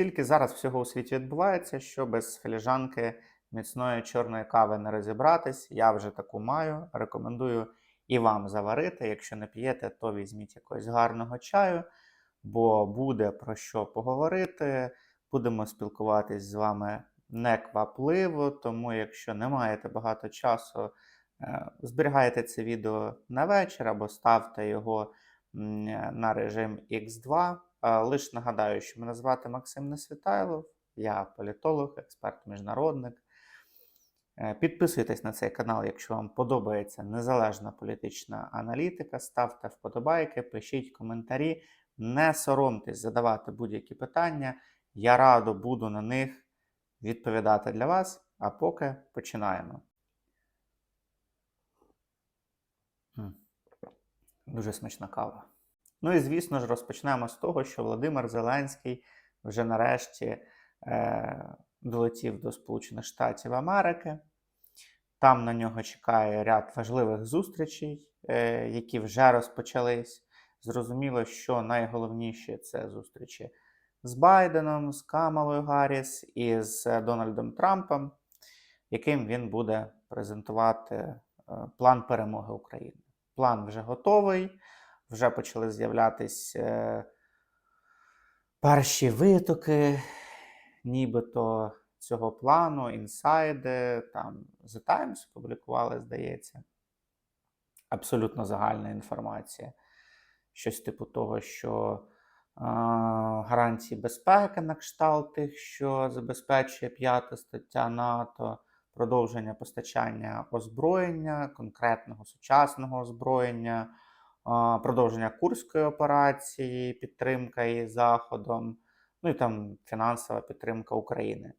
Стільки зараз всього у світі відбувається, що без філіжанки міцної чорної кави не розібратись. Я вже таку маю. Рекомендую і вам заварити. Якщо не п'єте, то візьміть якогось гарного чаю, бо буде про що поговорити. Будемо спілкуватись з вами неквапливо, тому якщо не маєте багато часу, е, зберігайте це відео на вечір або ставте його на режим X2. Е, Лиш нагадаю, що мене звати Максим Несвітайлов, я політолог, експерт міжнародник. Е, Підписуйтесь на цей канал, якщо вам подобається незалежна політична аналітика. Ставте вподобайки, пишіть коментарі, не соромтесь задавати будь-які питання. Я радо буду на них відповідати для вас. А поки починаємо. Дуже смачна кава. Ну і звісно ж, розпочнемо з того, що Володимир Зеленський вже нарешті е, долетів до Сполучених Штатів Америки. Там на нього чекає ряд важливих зустрічей, е, які вже розпочались. Зрозуміло, що найголовніші це зустрічі з Байденом, з Камалою Гарріс і з Дональдом Трампом, яким він буде презентувати е, план перемоги України. План вже готовий, вже почали з'являтись е, перші витоки, нібито цього плану, інсайди, там The Times публікували, здається. Абсолютно загальна інформація. Щось типу того, що е, гарантії безпеки на кшталт тих, що забезпечує п'ята стаття НАТО, продовження постачання озброєння, конкретного сучасного озброєння, продовження Курської операції, підтримка її Заходом, ну і там фінансова підтримка України.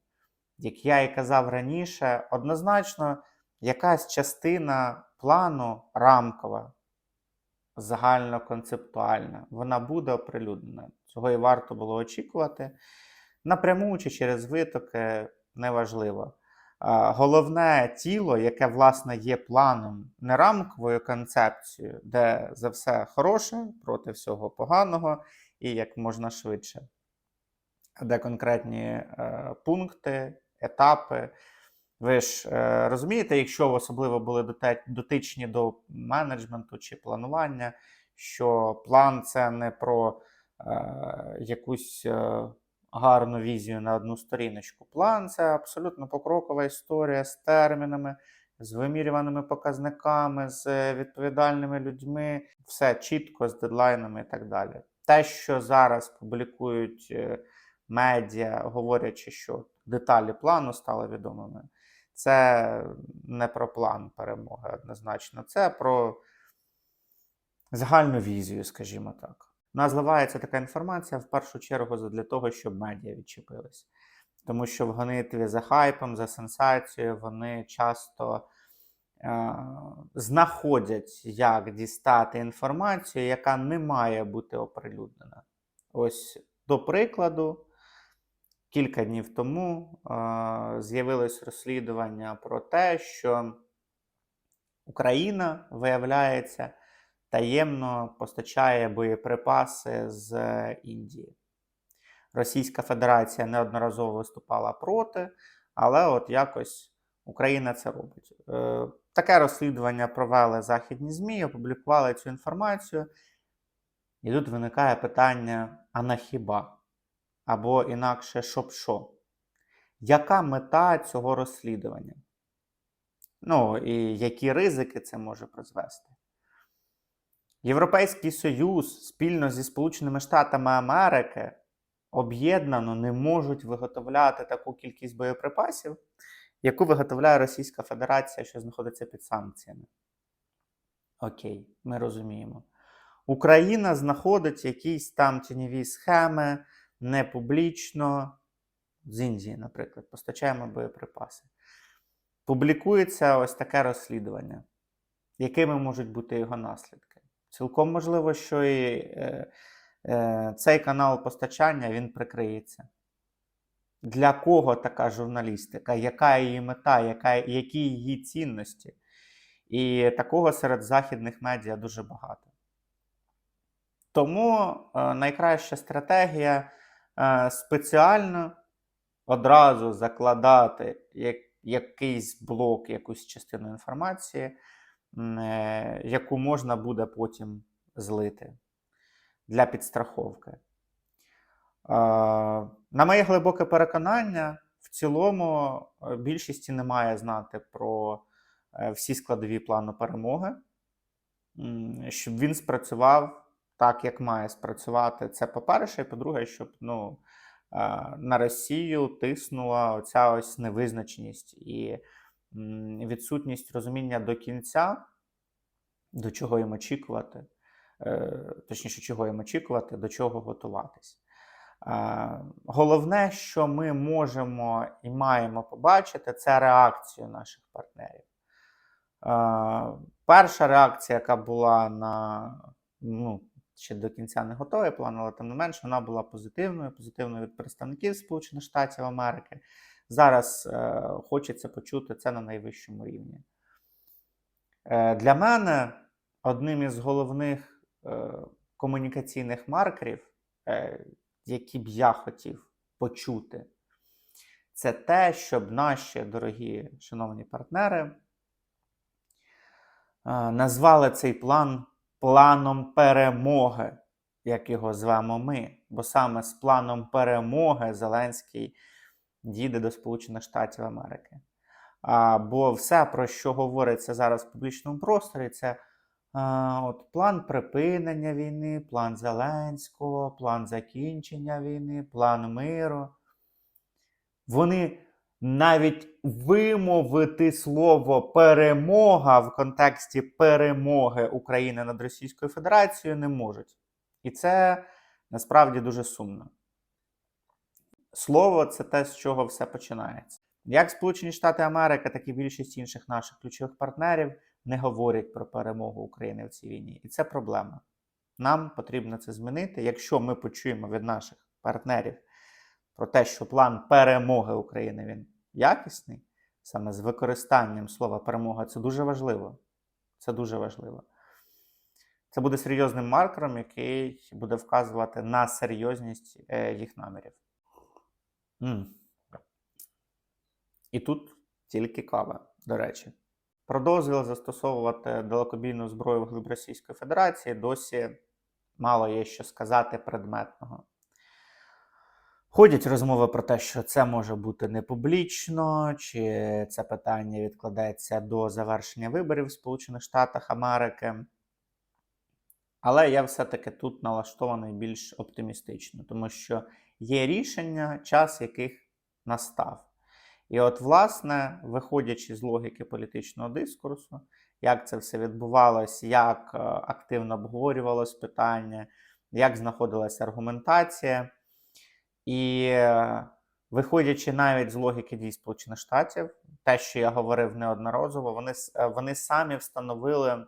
Як я і казав раніше, однозначно якась частина плану рамкова, загальноконцептуальна, вона буде оприлюднена. Цього і варто було очікувати. Напряму чи через витоки неважливо. Головне тіло, яке, власне, є планом, не рамковою концепцією, де за все хороше проти всього поганого і як можна швидше, де конкретні е, пункти, етапи. Ви ж е, розумієте, якщо ви особливо були дотичні до менеджменту чи планування, що план це не про е, якусь е, гарну візію на одну сторіночку. План це абсолютно покрокова історія з термінами, з вимірюваними показниками, з відповідальними людьми, все чітко з дедлайнами і так далі. Те, що зараз публікують е, медіа, говорячи, що деталі плану стали відомими, це не про план перемоги однозначно, це про загальну візію, скажімо так. Нас зливається така інформація в першу чергу для того, щоб медіа відчепились. Тому що в гонитві за хайпом, за сенсацією вони часто е, знаходять, як дістати інформацію, яка не має бути оприлюднена. Ось до прикладу, кілька днів тому е, з'явилось розслідування про те, що Україна, виявляється, таємно постачає боєприпаси з Індії. Російська Федерація неодноразово виступала проти, але от якось Україна це робить. Е, Таке розслідування провели західні ЗМІ, опублікували цю інформацію. І тут виникає питання: а на хіба? Або інакше, щоб що? Яка мета цього розслідування? Ну, і які ризики це може призвести? Європейський Союз спільно зі Сполученими Штатами Америки об'єднано не можуть виготовляти таку кількість боєприпасів, яку виготовляє Російська Федерація, що знаходиться під санкціями. Окей, ми розуміємо. Україна знаходить якісь там тіньові схеми не публічно, з Індії, наприклад, постачаємо боєприпаси. Публікується ось таке розслідування. Якими можуть бути його наслідки? Цілком можливо, що і е, е, цей канал постачання він прикриється. Для кого така журналістика? Яка її мета, яка, які її цінності? І такого серед західних медіа дуже багато. Тому е, найкраща стратегія е, спеціально одразу закладати як, якийсь блок, якусь частину інформації, яку можна буде потім злити для підстраховки. Е, На моє глибоке переконання, в цілому е, більшості не має знати про е, всі складові плану перемоги, щоб він спрацював так, як має спрацювати. Це по-перше, і по-друге, щоб ну, е, на Росію тиснула оця ось невизначеність і відсутність розуміння до кінця, до чого їм очікувати, е, точніше, чого їм очікувати, до чого готуватись. Е, Головне, що ми можемо і маємо побачити, це реакцію наших партнерів. Е, Перша реакція, яка була на ну, ще до кінця не готовий план, але тим не менш, вона була позитивною, позитивною від представників Сполучених Штатів Америки. Зараз е, хочеться почути це на найвищому рівні. Е, Для мене одним із головних е, комунікаційних маркерів, е, які б я хотів почути, це те, щоб наші дорогі шановні партнери е, назвали цей план планом перемоги, як його звемо ми. Бо саме з планом перемоги Зеленський дійде до Сполучених Штатів Америки. А, бо все, про що говориться зараз в публічному просторі, це а, от, план припинення війни, план Зеленського, план закінчення війни, план миру. Вони навіть вимовити слово перемога в контексті перемоги України над Російською Федерацією не можуть. І це насправді дуже сумно. Слово це те, з чого все починається. Як Сполучені Штати Америки, так і більшість інших наших ключових партнерів не говорять про перемогу України в цій війні. І це проблема. Нам потрібно це змінити. Якщо ми почуємо від наших партнерів про те, що план перемоги України він якісний, саме з використанням слова перемога, це дуже важливо. Це дуже важливо. Це буде серйозним маркером, який буде вказувати на серйозність е, їх намірів. М. І тут тільки кава, до речі. Про дозвіл застосовувати далекобійну зброю в глиб Російської Федерації досі мало є що сказати предметного. Ходять розмови про те, що це може бути не публічно, чи це питання відкладеться до завершення виборів в Сполучених Штатах Америки. Але я все-таки тут налаштований більш оптимістично, тому що є рішення, час яких настав. І от, власне, виходячи з логіки політичного дискурсу, як це все відбувалось, як е, активно обговорювалось питання, як знаходилася аргументація. І е, виходячи навіть з логіки дій Сполучених Штатів, те, що я говорив неодноразово, вони, е, вони самі встановили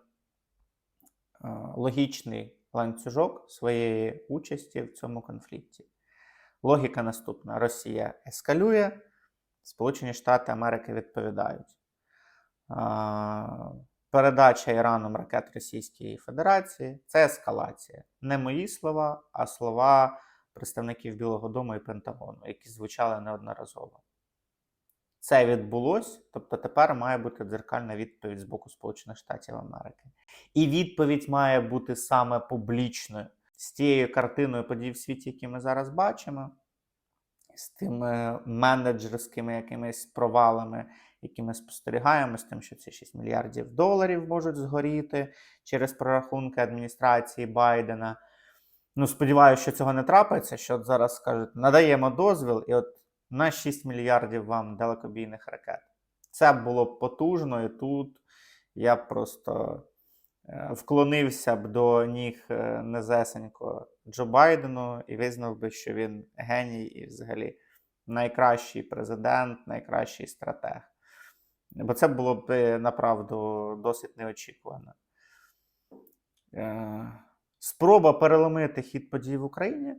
логічний ланцюжок своєї участі в цьому конфлікті. Логіка наступна: Росія ескалює, Сполучені Штати Америки відповідають. Передача Іраном ракет Російської Федерації це ескалація. Не мої слова, а слова представників Білого Дому і Пентагону, які звучали неодноразово. Це відбулось, тобто тепер має бути дзеркальна відповідь з боку Сполучених Штатів Америки. І відповідь має бути саме публічною з тією картиною подій в світі, які ми зараз бачимо, з тими менеджерськими якимись провалами, які ми спостерігаємо, з тим, що ці 6 мільярдів доларів можуть згоріти через прорахунки адміністрації Байдена. Ну, сподіваюся, що цього не трапиться, що от зараз скажуть, надаємо дозвіл, і от на 6 мільярдів вам далекобійних ракет. Це було б потужно, і тут я просто вклонився б до ніг е, незесенько Джо Байдену і визнав би, що він геній і взагалі найкращий президент, найкращий стратег. Бо це було б е, направду досить неочікувано. Е, Спроба переломити хід подій в Україні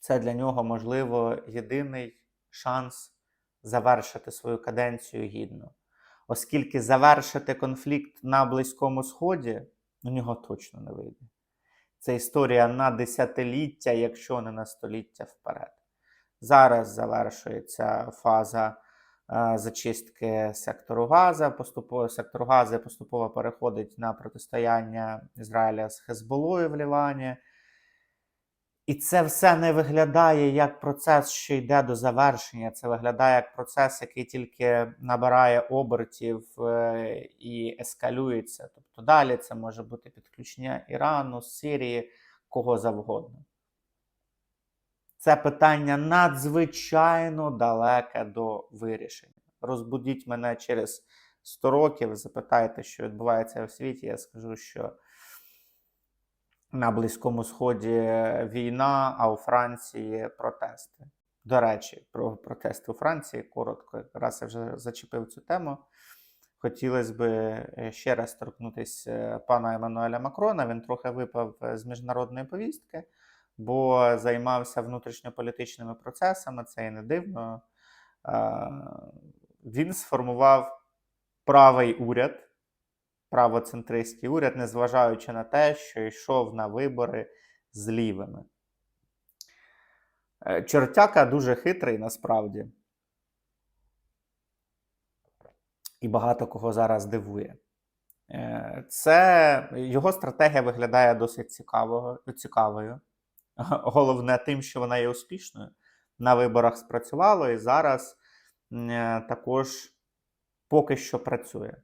це для нього, можливо, єдиний шанс завершити свою каденцію гідно. Оскільки завершити конфлікт на Близькому Сході у нього точно не вийде. Це історія на десятиліття, якщо не на століття вперед. Зараз завершується фаза е, зачистки сектору Газа. Поступово сектор Гази поступово переходить на протистояння Ізраїля з Хезболою в Лівані. І це все не виглядає як процес, що йде до завершення. Це виглядає як процес, який тільки набирає обертів е, і ескалюється. Тобто далі це може бути підключення Ірану, Сирії, кого завгодно. Це питання надзвичайно далеке до вирішення. Розбудіть мене через 100 років, запитайте, що відбувається в світі. Я скажу, що на Близькому Сході війна, а у Франції протести. До речі, про протести у Франції коротко, якраз я вже зачепив цю тему. Хотілося б е, ще раз торкнутися пана Еммануеля Макрона. Він трохи випав з міжнародної повістки, бо займався внутрішньополітичними процесами, це і не дивно. Е, Він сформував правий уряд правоцентристський уряд, незважаючи на те, що йшов на вибори з лівими. Е, Чортяка дуже хитрий насправді. І багато кого зараз дивує. Е, Це його стратегія виглядає досить цікавого, цікавою. Головне тим, що вона є успішною. На виборах спрацювало і зараз е, також поки що працює.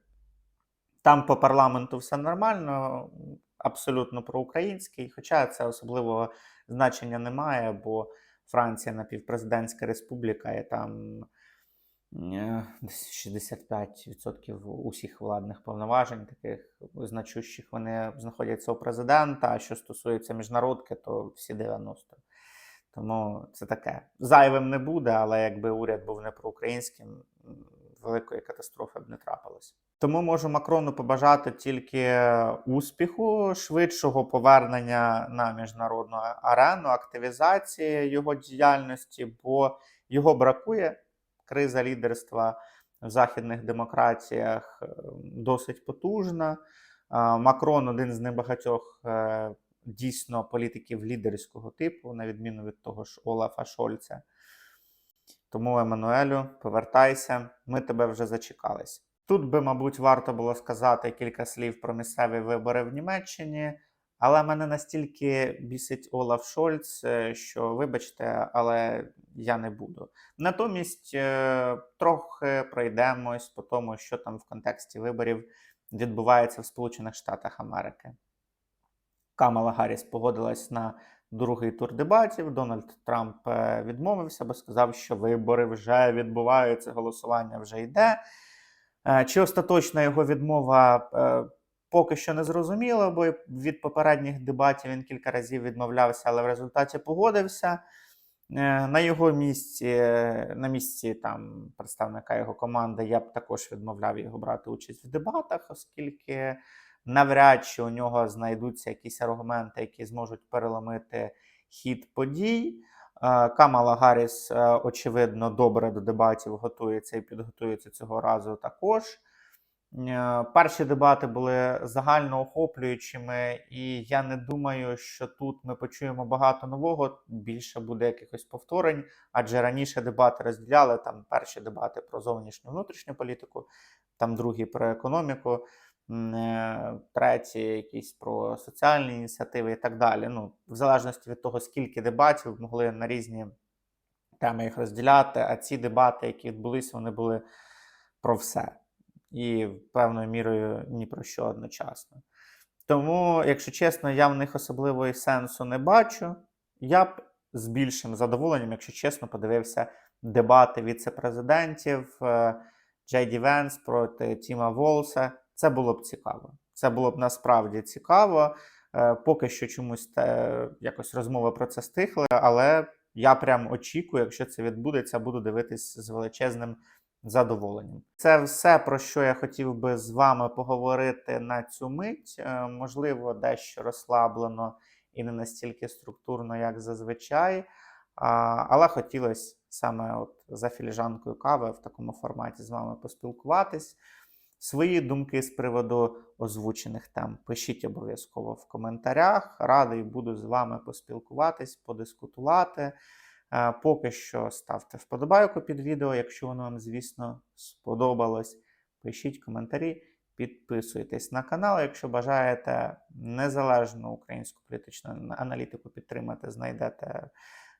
Там по парламенту все нормально, абсолютно проукраїнський, хоча це особливого значення немає, бо Франція напівпрезидентська республіка, і там е, 65% усіх владних повноважень, таких значущих, вони знаходяться у президента. А що стосується міжнародки, то всі 90. Тому це таке. Зайвим не буде, але якби уряд був не проукраїнським, великої катастрофи б не трапилось. Тому можу Макрону побажати тільки успіху, швидшого повернення на міжнародну арену, активізації його діяльності, бо його бракує. Криза лідерства в західних демократіях е, досить потужна. Макрон один з небагатьох е, дійсно політиків лідерського типу, на відміну від того ж Олафа Шольца. Тому, Еммануелю, повертайся, ми тебе вже зачекались. Тут би, мабуть, варто було сказати кілька слів про місцеві вибори в Німеччині, але мене настільки бісить Олаф Шольц, е, що, вибачте, але я не буду. Натомість е, трохи пройдемось по тому, що там в контексті виборів відбувається в Сполучених Штатах Америки. Камала Гарріс погодилась на другий тур дебатів. Дональд Трамп е, відмовився, бо сказав, що вибори вже відбуваються, голосування вже йде. Е, чи остаточна його відмова е, поки що не зрозуміло, бо від попередніх дебатів він кілька разів відмовлявся, але в результаті погодився. На його місці, на місці там представника його команди, я б також відмовляв його брати участь в дебатах, оскільки навряд чи у нього знайдуться якісь аргументи, які зможуть переломити хід подій. Е, Камала Гарріс, е, очевидно, добре до дебатів готується і підготується цього разу також. Е, перші дебати були загально охоплюючими, і я не думаю, що тут ми почуємо багато нового. Більше буде якихось повторень, адже раніше дебати розділяли там перші дебати про зовнішню внутрішню політику, там другі про економіку. Е, треті, якісь про соціальні ініціативи і так далі. Ну, В залежності від того, скільки дебатів могли на різні теми їх розділяти, а ці дебати, які відбулися, вони були про все. І певною мірою ні про що одночасно. Тому, якщо чесно, я в них особливої сенсу не бачу. Я б з більшим задоволенням, якщо чесно, подивився дебати віце-президентів е, Джей Ді Венс проти Тіма Волса. Це було б цікаво. Це було б насправді цікаво. Е, поки що чомусь те, якось розмови про це стихли, але я прям очікую, якщо це відбудеться, буду дивитись з величезним задоволенням. Це все, про що я хотів би з вами поговорити на цю мить. Е, можливо, дещо розслаблено і не настільки структурно, як зазвичай. Але хотілося саме от за філіжанкою кави в такому форматі з вами поспілкуватись. Свої думки з приводу озвучених тем пишіть обов'язково в коментарях. Радий буду з вами поспілкуватись, подискутувати. Е, Поки що ставте вподобайку під відео, якщо воно вам, звісно, сподобалось. Пишіть коментарі, підписуйтесь на канал. Якщо бажаєте незалежну українську політичну аналітику підтримати, знайдете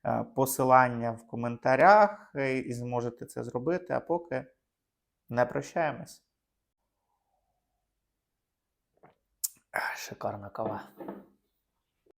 е, посилання в коментарях е, і зможете це зробити. А поки не прощаємось. Шикарна кава.